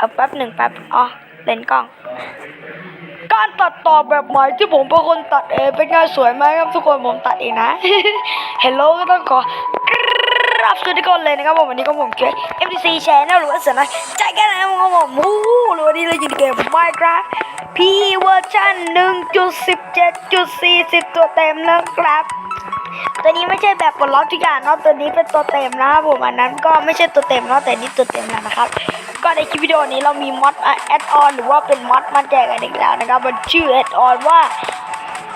เอาแป๊บหนึ่งแป๊บอ๋อเลนกล้อง การตัดต่อแบบใหม่ที่ผมเป็นคนตัดเองเป็นไงสวยไหมครับทุกคนผมตัดเองนะเฮลโลก็ต้องขอกราบสวัสดีทุกคนเลยนะครับผมวันนี้ก็ผมเกม MTC Channel หรือว่าเสือน้อยใจแค่ไหนครับผมวู้หรือวันนี้เราอยู่ในเกม Minecraft P เวอร์ชัน1.17.40 ตัวเต็มนะครับตัวนี้ไม่ใช่แบบปลดล็อกทุกอย่างเนาะตัวนี้เป็นตัวเต็มนะครับผมอันนั้นก็ไม่ใช่ตัวเต็มเนาะแต่นี่ตัวเต็มแล้วนะครับ ก็ในคลิปวิดีโอนี้เรามีมอดแอดออนหรือว่าเป็นมอดมาแจกกันอีกแล้วนะครับ มันชื่อแอดออนว่า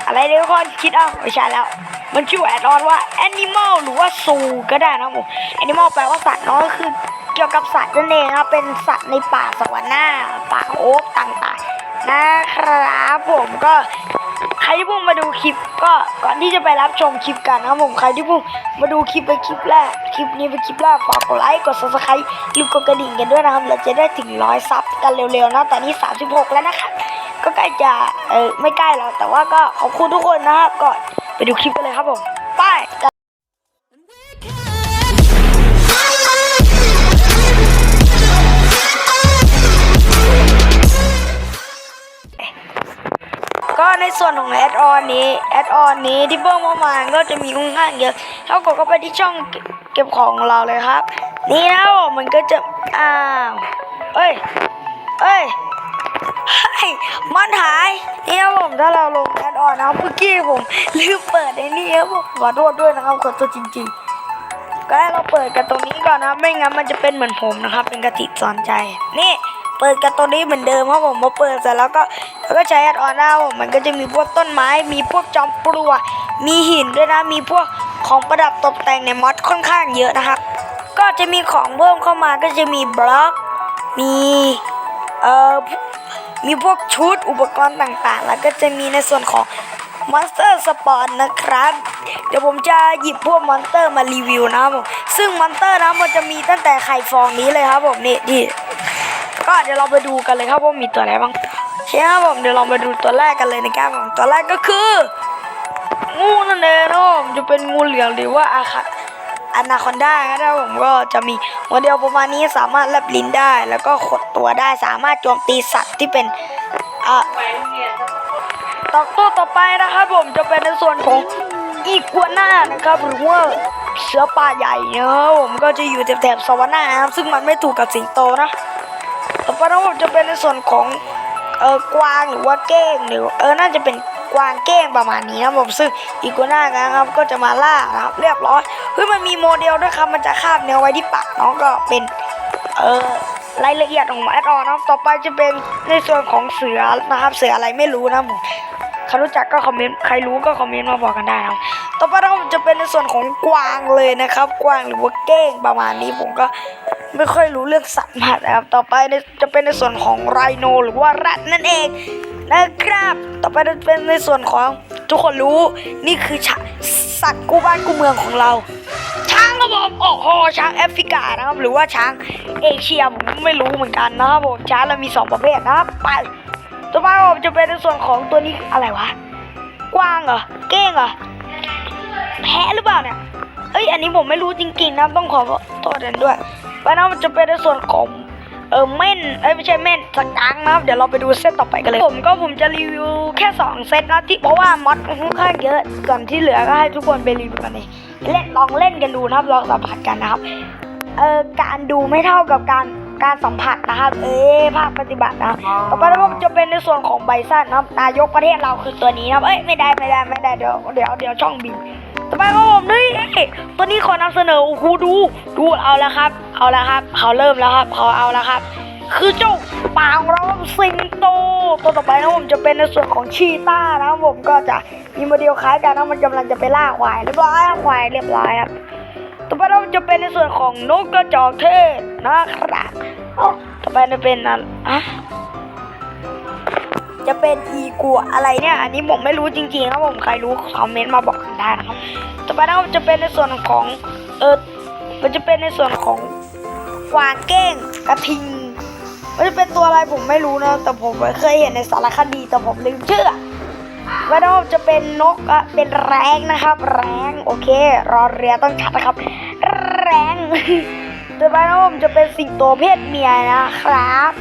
อะไรเดี๋ยวทุกคนคิดเอาไม่ใช่แล้ว มันชื่อแอดออนว่า Animal หรือว่าซูก็ได้นะผม Animal แปลว่าสัตว์เนาะก็คือเกี่ยวกับสัตว์นั่นเองครับเป็นสัตว์ในป่าสวรรค์หน้าป่าโอ๊กต่างๆนะครับผมก็ ใครที่เพิ่งมาดูคลิปก็ก่อนที่จะไปรับชมคลิปกันนะครับผมใครที่เพิ่งมาดูคลิปไปคลิปแรกคลิปนี้ไปคลิปแรกฝากกดไลค์กดซับสไครต์หรือกดกระดิ่งกันด้วยนะครับเราจะได้ถึงร้อยซับกันเร็วๆนะตอนนี้ 36 แล้วนะครับก็ใกล้จะเออไม่ใกล้แล้วแต่ว่าก็ขอบคุณทุกคนนะครับก็ไปดูคลิปกันเลยครับผมไป แอดออนนี้แอดออนนี้ที่เบิ้งเมื่อวาก็จะมีค่อนข้างเยอะเท่ากับก็ไปที่ช่องเก็บของเราเลยครับ นี่นะผมมันก็จะอ้าวเอ้ยเอ้ยมันหายนี่ครับผมถ้าเราลงแอดออนนะเมื่อกี้ผมลืมเปิดไอ้นี่ครับผมขอโทษด้วยนะครับขอโทษจริง ๆ ก็ให้เราเปิดกันตรงนี้ก่อนนะไม่งั้นมันจะเป็นเหมือนผมนะครับ เป็นกระติกสอนใจนี่ เปิดกันตรงนี้เหมือนเดิมครับผมพอเปิดเสร็จแล้วก็แล้วก็ใช้แอดออนนะครับผมมันก็จะมีพวกต้นไม้ มีพวกจอมปลวกมีหินด้วยนะ มีพวกของประดับตกแต่งในมอดค่อนข้างเยอะนะครับ ก็จะมีของเพิ่มเข้ามาก็จะมีบล็อก มีเอ่อมีพวกชุดอุปกรณ์ต่างๆ แล้วก็จะมีในส่วนของมอนสเตอร์สปอนนะครับ เดี๋ยวผมจะหยิบพวกมอนสเตอร์มารีวิวนะครับผม ซึ่งมอนสเตอร์นะมันจะมีตั้งแต่ไข่ฟองนี้เลยครับผมนี่ที่ ก็เดี๋ยวเราไปดูกันเลยครับว่ามีตัวอะไรบ้างเคครับผมเดี๋ยวเรามาดูตัวแรกกันเลยนะครับผมตัวแรกก็คือ งูนั่นเองนะผมจะเป็นงูเหลืองหรือว่าอาคาอนาคอนด้านะครับผมก็จะมีโมเดลประมาณนี้สามารถแลบลิ้นได้ แล้วก็ขดตัวได้สามารถโจมตีสัตว์ที่เป็นอะต่อตัวต่อไปนะครับผมจะเป็นในส่วนของอีกัวน่านะครับหรือว่าเสือป่าใหญ่นะครับผมก็จะอยู่แถบๆสวรรค์นะครับซึ่งมันไม่ถูกกับสิงโตนะ ไปนะผมจะเป็นในส่วนของเออกวางหรือว่าเก้งหรือเออน่าจะเป็นกวางเก้งประมาณนี้นะผมซึ่งอีกัวน่านะครับก็จะมาล่านะครับ เรียบร้อยเฮ้ยมันมีโมเดลด้วยครับมันจะคาบเนื้อไว้ที่ปากน้องก็เป็นเออรายละเอียดของแอดออนนะต่อไปจะเป็นในส่วนของเสือนะครับ เสืออะไรไม่รู้นะผมใครรู้จักก็คอมเมนต์ใครรู้ก็คอมเมนต์มาบอกกันได้นะครับต่อไปนะครับจะเป็นในส่วนของกวางเลยนะครับ กวางหรือว่าเก้งประมาณนี้ผมก็ ไม่ค่อยรู้เรื่องสัตว์มากนะครับ ต่อไปจะเป็นในส่วนของไรโนหรือว่าแรดนั่นเองนะครับ ต่อไปจะเป็นในส่วนของทุกคนรู้นี่คือสัตว์กู้บ้านกู้เมืองของเรา ช้างครับผมโอ้โหช้างแอฟริกานะครับ หรือว่าช้างเอเชียผมไม่รู้เหมือนกันนะครับผมช้างเรามีสองประเภทนะครับไปต่อไปผมจะเป็นในส่วนของตัวนี้อะไรวะกวางเหรอเก้งเหรอแพะหรือเปล่าเนี่ยเอ้ยอันนี้ผมไม่รู้จริงๆนะต้องขอโทษด้วย เพราะนั้นมันจะเป็นในส่วนของเออเม่นเอ้ยไม่ใช่เม่นสกังนะครับเดี๋ยวเราไปดูเซตต่อไปกันเลย ผมก็ผมจะรีวิวแค่ 2 เซตนะที่เพราะว่ามอดค่อนข้างเยอะส่วนที่เหลือก็ให้ทุกคนไปรีวิวกันเองเล่นลองเล่นกันดูนะครับลองสัมผัสกันนะครับเออการดูไม่เท่ากับการการสัมผัสนะครับ เอ้ภาคปฏิบัตินะครับต่อไปนะครับจะเป็นในส่วนของไบซันนะครับนายกประเทศเราคือตัวนี้นะครับเอ้ยไม่ได้ไม่ได้ไม่ได้เดี๋ยวเดี๋ยวเดี๋ยวช่องบิน ต่อไปครับผมนี่ตัวนี้ขอนำเสนอโอ้โหดูดูเอาแล้วครับ เอาแล้วครับ เขาเริ่มแล้วครับเขาเอาแล้วครับ คือเจ้าปางร้องสิงโตตัวต่อไปนะผมจะเป็นในส่วนของชีต้านะผมก็จะมีโมเดลคล้ายกันนะมันกำลังจะไปล่าควายเรียบร้อยครับควายเรียบร้อยครับต่อไปเราจะเป็นในส่วนของนกกระจอกเทศนะครับต่อไปจะเป็นอะอะ จะเป็นอีกัวอะไรเนี่ย อันนี้ผมไม่รู้จริงๆครับผมใครรู้คอมเมนต์มาบอกกันได้นะครับต่อไปนะครับจะเป็นในส่วนของเออมันจะเป็นในส่วนของกวางเก้งกระทิงมันจะเป็นตัวอะไรผมไม่รู้นะแต่ผมเคยเห็นในสารคดีแต่ผมลืมชื่อแล้วนะครับจะเป็นนกอะเป็นแรงนะครับ แรงโอเค รอเรือต้องชัดนะครับ แรงต่อไปนะครับจะเป็นสิงโตเพศเมียนะครับ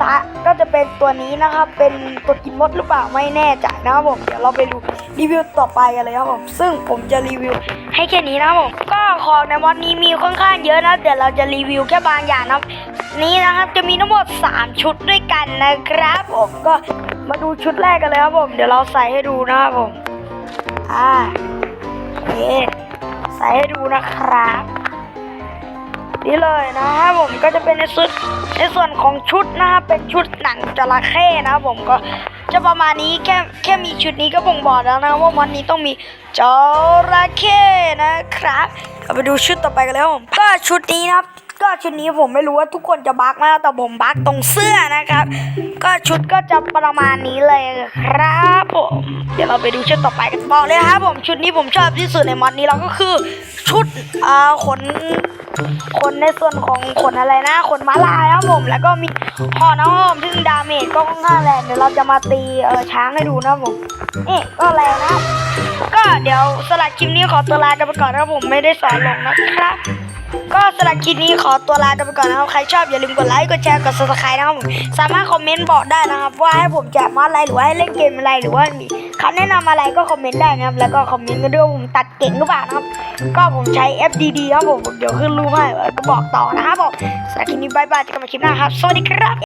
ก็สุดท้าก็จะเป็นตัวนี้นะครับ เป็นตัวกินมดหรือเปล่าไม่แน่ใจนะครับผมเดี๋ยวเราไปดูรีวิวต่อไปกันเลยครับผมซึ่งผมจะรีวิวให้แค่นี้นะครับผมก็ของในมอดนี้มีค่อนข้างเยอะนะเดี๋ยวเราจะรีวิวแค่บางอย่างนะครับ นี้นะครับจะมีทั้งหมด 3 ชุดด้วยกันนะครับผมก็มาดูชุดแรกกันเลยครับผมเดี๋ยวเราใส่ให้ดูนะครับผมอ่าโอเคใส่ให้ดูนะครับ นี่เลยนะครับผมก็จะเป็นในส่วนในส่วนของชุดนะครับเป็นชุดหนังจระเข้นะครับผมก็จะประมาณนี้แค่แค่มีชุดนี้ก็บ่งบอกแล้วนะว่าวันนี้ต้องมีจระเข้นะครับเราไปดูชุดต่อไปกันเลยครับผมก็ชุดนี้นะครับก็ชุดนี้ผมไม่รู้ว่าทุกคนจะบักไหมแต่ผมบักตรงเสื้อนะครับ ก็ชุดก็จะประมาณนี้เลยครับผมเดี๋ยวเราไปดูชุดต่อไปกันบอกเลยนะครับผมชุดนี้ผมชอบที่สุดในมอดนี้เราก็คือชุดอ่าขน ขนในส่วนของขนอะไรนะขนม้าลายครับผมแล้วก็มีหอน้ำหอมซึ่งดาเมจก็ค่อนข้างแรงเดี๋ยวเราจะมาตีเออช้างให้ดูนะผมนี่ก็แรงนะ ก็เดี๋ยวสลัดคลิปนี้ขอตัวลากันไปก่อนนะครับผมไม่ได้สอนลงนะครับก็สำหรับคลิปนี้ขอตัวลากันไปก่อนนะครับ ใครชอบอย่าลืมกดไลค์ กดแชร์ กด subscribe นะครับผม สามารถคอมเมนต์บอกได้นะครับ ว่าให้ผมแจกมอดอะไรหรือว่าให้เล่นเกมอะไรหรือว่ามี คำแนะนำอะไรก็คอมเมนต์ได้นะครับ แล้วก็คอมเมนต์กันด้วยว่าผมตัดเก่งหรือเปล่านะครับ ก็ผมใช้ FDD ครับผม เดี๋ยวขึ้นรูปให้ก็บอกต่อนะครับผมสำหรับคลิปนี้บายบายเจอกันใหม่คลิปหน้าครับ สวัสดีครับ